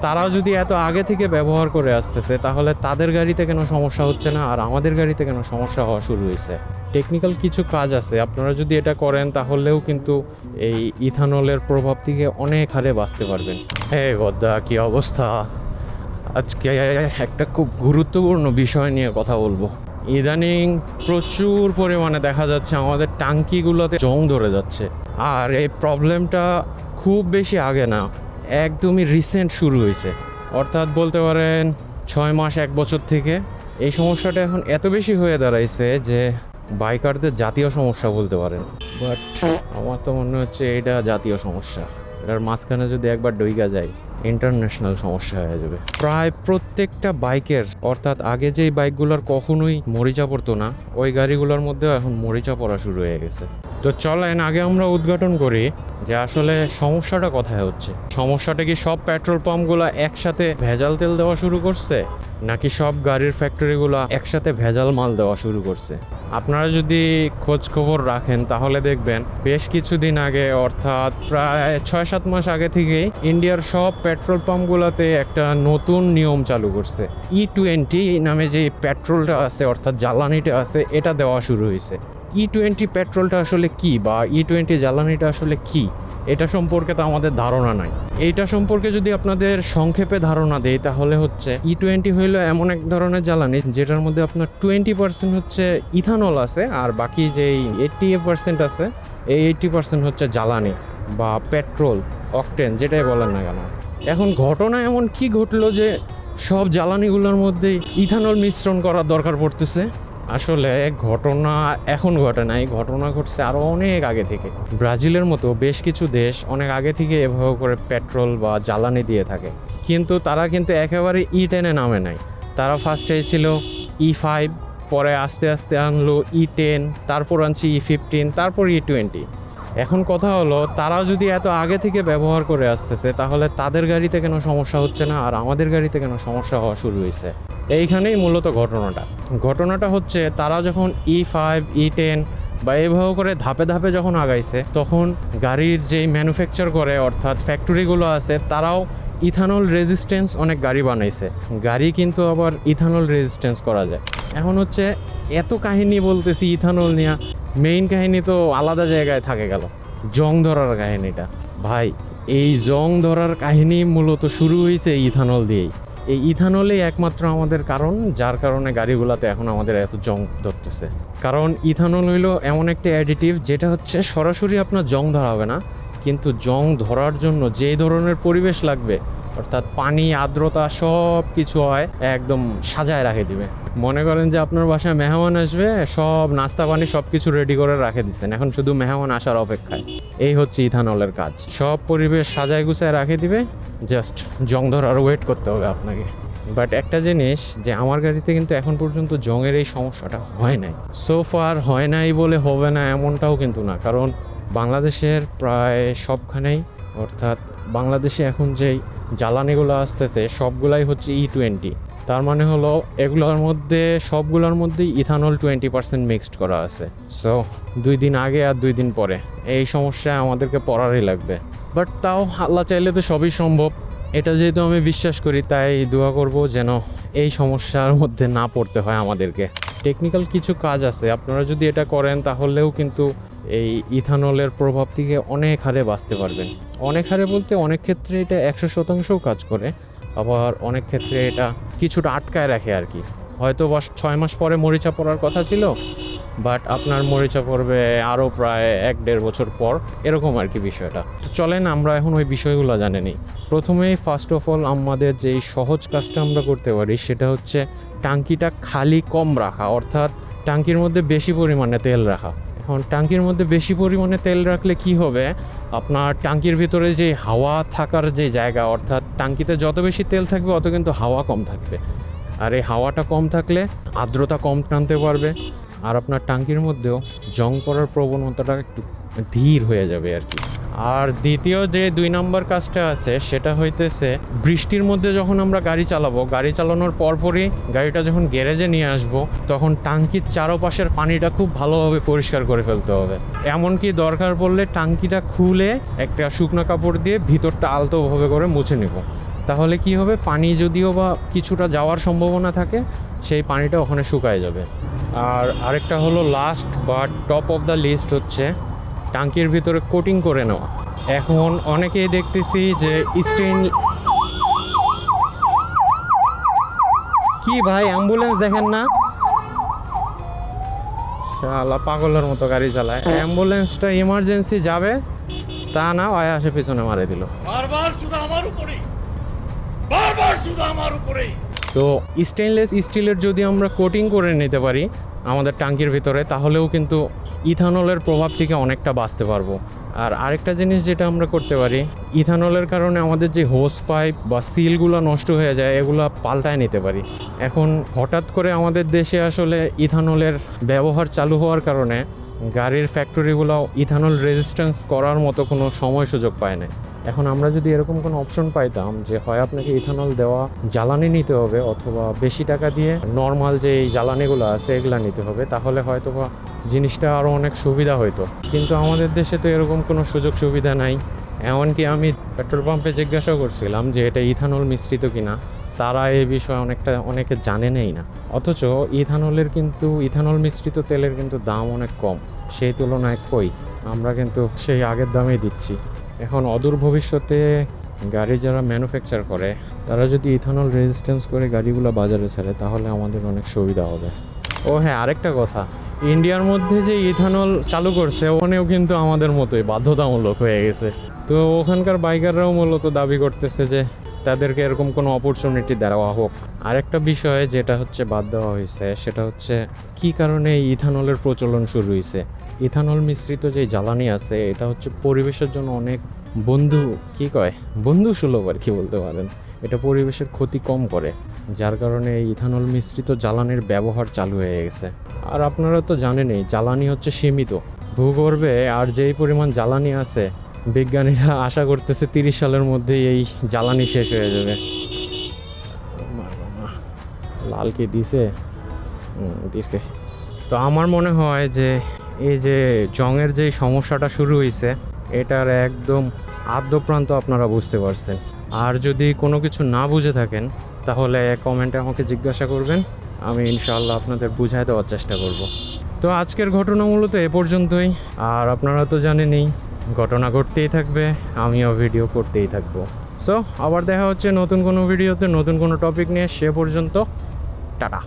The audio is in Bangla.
তারা যদি এত আগে থেকে ব্যবহার করে আসতেছে, তাহলে তাদের গাড়িতে কেন সমস্যা হচ্ছে না? আর আমাদের গাড়িতে কেন সমস্যা হওয়া শুরু হয়েছে? টেকনিক্যাল কিছু কাজ আছে। আপনারা যদি এটা করেন, তাহলেও কিন্তু এই ইথানলের প্রভাব থেকে অনেক হারে বাঁচতে পারবেন। হ্যাঁ গদ্দা কি অবস্থা? আজকে একটা খুব গুরুত্বপূর্ণ বিষয় নিয়ে কথা বলব। ইদানিং প্রচুর পরিমাণে দেখা যাচ্ছে আমাদের টাঙ্কিগুলোতে জং ধরে যাচ্ছে। আর এই প্রবলেমটা খুব বেশি আগে না। একদমই রিসেন্ট শুরু হয়েছে। অর্থাৎ বলতে পারেন ছয় মাস, এক বছর থেকে এই সমস্যাটা এখন এত বেশি হয়ে দাঁড়াইছে যে বাইকারদের জাতীয় সমস্যা বলতে পারেন। বাট আমার তো মনে হচ্ছে এটা জাতীয় সমস্যা। এটার মাঝখানে যদি একবার ডইগা যায় ইন্টারন্যাশনাল সমস্যা হয়ে যাবে। প্রায় প্রত্যেকটা বাইকের, অর্থাৎ আগে যেই বাইকগুলোর কখনোই মরিচা পড়তো না, ওই গাড়িগুলোর মধ্যেও এখন মরিচা পড়া শুরু হয়ে গেছে। তো চলেন আগে আমরা উদ্ঘাটন করি যে আসলে সমস্যাটা কোথায় হচ্ছে। সমস্যাটা কি সব পেট্রোল পাম্পগুলো একসাথে ভেজাল তেল দেওয়া শুরু করছে, নাকি সব গাড়ির ফ্যাক্টরিগুলো একসাথে ভেজাল মাল দেওয়া শুরু করছে? আপনারা যদি খোঁজ খবর রাখেন, তাহলে দেখবেন বেশ কিছুদিন আগে, অর্থাৎ প্রায় ছয় সাত মাস আগে থেকেই ইন্ডিয়ার সব পেট্রোল পাম্পগুলোতে একটা নতুন নিয়ম চালু করছে। ই টোয়েন্টি নামে যে পেট্রোলটা আছে, অর্থাৎ জ্বালানিটা আছে, এটা দেওয়া শুরু হয়েছে। ই টোয়েন্টি পেট্রোলটা আসলে কি বা ই টোয়েন্টি জ্বালানিটা আসলে কি? এটা সম্পর্কে তো আমাদের ধারণা নাই। এইটা সম্পর্কে যদি আপনাদের সংক্ষেপে ধারণা দেই, তাহলে হচ্ছে ই টোয়েন্টি হইল এমন এক ধরনের জ্বালানি, যেটার মধ্যে আপনার টোয়েন্টি পার্সেন্ট হচ্ছে ইথানল আছে, আর বাকি যেই এইট্টি পার্সেন্ট আছে, এই এইট্টি পার্সেন্ট হচ্ছে জ্বালানি বা পেট্রোল, অকটেন, যেটাই বলেন না কেন। এখন ঘটনা এমন কি ঘটলো যে সব জ্বালানিগুলোর মধ্যে ইথানল মিশ্রণ করার দরকার পড়তেছে? আসলে ঘটনা এখন ঘটে নাই, ঘটনা ঘটছে আরও অনেক আগে থেকে। ব্রাজিলের মতো বেশ কিছু দেশ অনেক আগে থেকে এভাবে করে পেট্রোল বা জ্বালানি দিয়ে থাকে। কিন্তু তারা কিন্তু একেবারে ই টেনে নামে নাই। তারা ফার্স্টে ছিল ই ফাইভ পরে আস্তে আস্তে আনলো ই টেন তারপর আনছি ই ফিফটিন তারপর ই টোয়েন্টি এখন কথা হলো তারা যদি এত আগে থেকে ব্যবহার করে আসতেছে, তাহলে তাদের গাড়িতে কেন সমস্যা হচ্ছে না আর আমাদের গাড়িতে কেন সমস্যা হওয়া শুরু হয়েছে? এইখানেই মূলত ঘটনাটা। ঘটনাটা হচ্ছে, তারা যখন ই ফাইভ ই টেন বা এইভাবে করে ধাপে ধাপে যখন আগাইছে, তখন গাড়ির যেই ম্যানুফ্যাকচার করে, অর্থাৎ ফ্যাক্টরিগুলো আছে, তারাও ইথানল রেজিস্ট্যান্স অনেক গাড়ি বানাইছে। গাড়ি কিন্তু আবার ইথানল রেজিস্ট্যান্স করা যায়। এখন হচ্ছে, এত কাহিনী বলতেছি ইথানল নিয়ে মেইন কাহিনী তো আলাদা জায়গায় থাকে গেল। জং ধরার কাহিনীটা। ভাই, এই জং ধরার কাহিনী মূলত শুরু হয়েছে ইথানল দিয়েই। এই ইথানলেই একমাত্র আমাদের কারণ, যার কারণে গাড়িগুলোতে এখন আমাদের এত জং ধরতেছে। কারণ ইথানল হইল এমন একটি অ্যাডিটিভ যেটা হচ্ছে সরাসরি আপনার জং ধরাবে না, কিন্তু জং ধরার জন্য যে ধরনের পরিবেশ লাগবে অর্থাৎ পানি, আর্দ্রতা সব কিছু হয়, একদম সাজায় রাখে দিবে। মনে করেন যে আপনার বাসায় মেহমান আসবে, সব নাস্তা পানি সব কিছু রেডি করে রাখে দিচ্ছেন। এখন শুধু মেহমান আসার অপেক্ষায়। এই হচ্ছে ইথানলের কাজ। সব পরিবেশ সাজায় গুছায় রাখে দিবে। জাস্ট জং ধরার ওয়েট করতে হবে আপনাকে। বাট একটা জিনিস যে আমার গাড়িতে কিন্তু এখন পর্যন্ত জংয়ের এই সমস্যাটা হয় নাই। সো ফার হয় নাই বলে হবে না এমনটাও কিন্তু না। কারণ বাংলাদেশের প্রায় সবখানেই, অর্থাৎ বাংলাদেশে এখন যেই জ্বালানিগুলো আসতেছে, সবগুলাই হচ্ছে ই টোয়েন্টি তার মানে হলো এগুলোর মধ্যে, সবগুলোর মধ্যেই ইথানল টোয়েন্টি পার্সেন্ট মিক্সড করা আছে। সো দুই দিন আগে আর দুই দিন পরে। এই সমস্যা আমাদেরকে পড়ারই লাগবে। বাট তাও আল্লাহ চাইলে তো সবই সম্ভব। এটা যেহেতু আমি বিশ্বাস করি, তাই দোয়া করব যেন এই সমস্যার মধ্যে না পড়তে হয় আমাদেরকে। টেকনিক্যাল কিছু কাজ আছে। আপনারা যদি এটা করেন, তাহলেও কিন্তু এই ইথানলের প্রভাব থেকে অনেক হারে বাঁচতে পারবেন। অনেক হারে বলতে অনেক ক্ষেত্রে এটা একশো শতাংশও কাজ করে, আবার অনেক ক্ষেত্রে এটা কিছুটা আটকায় রাখে আর কি। হয়তো বা ছয় মাস পরে মরিচা পড়ার কথা ছিল, বাট আপনার মরিচা পড়বে আরও প্রায় এক দেড় বছর পর, এরকম আর কি বিষয়টা। তো চলেন আমরা এখন ওই বিষয়গুলো জানে নিই। প্রথমেই ফার্স্ট অফ অল আমাদের যেই সহজ কাজটা আমরা করতে পারি সেটা হচ্ছে, টাঙ্কিটা খালি কম রাখা, অর্থাৎ টাঙ্কির মধ্যে বেশি পরিমাণে তেল রাখা। এখন ট্যাঙ্কির মধ্যে বেশি পরিমাণে তেল রাখলে কি হবে? আপনার ট্যাঙ্কির ভিতরে যে হাওয়া থাকার যে জায়গা, অর্থাৎ ট্যাঙ্কিতে যত বেশি তেল থাকবে, অত কিন্তু হাওয়া কম থাকবে। আর এই হাওয়াটা কম থাকলে আর্দ্রতা কম টানতে পারবে। আর আপনার ট্যাঙ্কির মধ্যেও জং করার প্রবণতাটা একটু ধীর হয়ে যাবে আর কি। আর দ্বিতীয় যে দুই নম্বর কাজটা আছে, সেটা হইতেছে বৃষ্টির মধ্যে যখন আমরা গাড়ি চালাবো, গাড়ি চালানোর পরপরই গাড়িটা যখন গ্যারেজে নিয়ে আসব, তখন টাঙ্কির চারপাশের পানিটা খুব ভালোভাবে পরিষ্কার করে ফেলতে হবে। এমনকি দরকার পড়লে টাঙ্কিটা খুলে একটা শুকনো কাপড় দিয়ে ভিতরটা আলতোভাবে করে মুছে নিব। তাহলে কি হবে? পানি যদিও বা কিছুটা যাওয়ার সম্ভাবনা থাকে, সেই পানিটা ওখানে শুকায় যাবে। আর আরেকটা হলো লাস্ট বা টপ অফ দ্য লিস্ট হচ্ছে টাঙ্কির ভিতরে কোটিং করে নেওয়া। এখন অনেকেই দেখতেছি যে স্টেন কি ভাই অ্যাম্বুলেন্স দেখেন না? শালা পাগলের মতো গাড়ি চালায়। অ্যাম্বুলেন্সটা ইমার্জেন্সি যাবে তা না আয় আসে পিছনে মারে দিল। বারবার শুধু আমার উপরেই। বারবার শুধু আমার উপরেই। তো স্টেনলেস স্টিলের যদি আমরা কোটিং করে নিতে পারি আমাদের টাঙ্কির ভিতরে তাহলেও কিন্তু ইথানলের প্রভাব থেকে অনেকটা বাঁচতে পারব। আর আরেকটা জিনিস যেটা আমরা করতে পারি, ইথানলের কারণে আমাদের যে হোস পাইপ বা সিলগুলো নষ্ট হয়ে যায়, এগুলো পাল্টায় নিতে পারি। এখন হঠাৎ করে আমাদের দেশে আসলে ইথানলের ব্যবহার চালু হওয়ার কারণে গাড়ির ফ্যাক্টরিগুলো ইথানল রেজিস্ট্যান্স করার মতো কোনো সময় সুযোগ পায় না এখন আমরা যদি এরকম কোনো অপশন পাইতাম যে হয় আপনাকে ইথানল দেওয়া জ্বালানি নিতে হবে অথবা বেশি টাকা দিয়ে নর্মাল যে এই জ্বালানিগুলো আছে এগুলা নিতে হবে, তাহলে হয়তো বা জিনিসটা আরও অনেক সুবিধা হতো কিন্তু আমাদের দেশে তো এরকম কোনো সুযোগ সুবিধা নাই। এমনকি আমি পেট্রোল পাম্পে জিজ্ঞাসাও করছিলাম যে এটা ইথানল মিশ্রিত কিনা, তারা এই বিষয়ে অনেকটা, অনেকে জানে নেই না। অথচ ইথানলের কিন্তু ইথানল মিশ্রিত তেলের কিন্তু দাম অনেক কম। সেই তুলনায় কই? আমরা কিন্তু সেই আগের দামেই দিচ্ছি। এখন অদূর ভবিষ্যতে গাড়ি যারা ম্যানুফ্যাকচার করে, তারা যদি ইথানল রেজিস্ট্যান্স করে গাড়িগুলো বাজারে ছাড়ে, তাহলে আমাদের অনেক সুবিধা হবে। ও হ্যাঁ আরেকটা কথা। ইন্ডিয়ার মধ্যে যে ইথানল চালু করছে, ওখানেও কিন্তু আমাদের মতোই বাধ্যতামূলক হয়ে গেছে। তো ওখানকার বাইকাররাও মূলত দাবি করতেছে যে তাদেরকে এরকম কোনো অপরচুনিটি দেওয়া হোক। আরেকটা বিষয় যেটা হচ্ছে বাদ দেওয়া হয়েছে, সেটা হচ্ছে কি কারণে ইথানলের প্রচলন শুরু হয়েছে? ইথানল মিশ্রিত যে জ্বালানি আছে, এটা হচ্ছে পরিবেশের জন্য অনেক বন্ধু, কি কয়? বন্ধু সুলভ আর কি বলতে পারেন। এটা পরিবেশের ক্ষতি কম করে, যার কারণে ইথানল মিশ্রিত জ্বালানির ব্যবহার চালু হয়ে গেছে। আর আপনারা তো জানেনই, জ্বালানি হচ্ছে সীমিত। ভূগর্ভে আর যেই পরিমাণ জ্বালানি আছে বিজ্ঞানীরা আশা করতেছে তিরিশ সালের মধ্যেই এই জ্বালানি শেষ হয়ে যাবে। লাল কি দিছে? দিছে। তো আমার মনে হয় যে এই যে জংয়ের যে সমস্যাটা শুরু হয়েছে এটার একদম আদ্যপ্রান্ত আপনারা বুঝতে পারছেন। আর যদি কোনো কিছু না বুঝে থাকেন, তাহলে কমেন্টে আমাকে জিজ্ঞাসা করবেন, আমি ইনশাল্লাহ আপনাদের বুঝাই দেওয়ার চেষ্টা করব। তো আজকের ঘটনা মূলত এ পর্যন্তই। আর আপনারা তো জানেনই ঘটনা ঘটতেই থাকবে, আমিও ভিডিও করতেই থাকব। সো আবার দেখা হচ্ছে নতুন কোনো ভিডিওতে নতুন কোনো টপিক নিয়ে, সে পর্যন্ত, টাটা।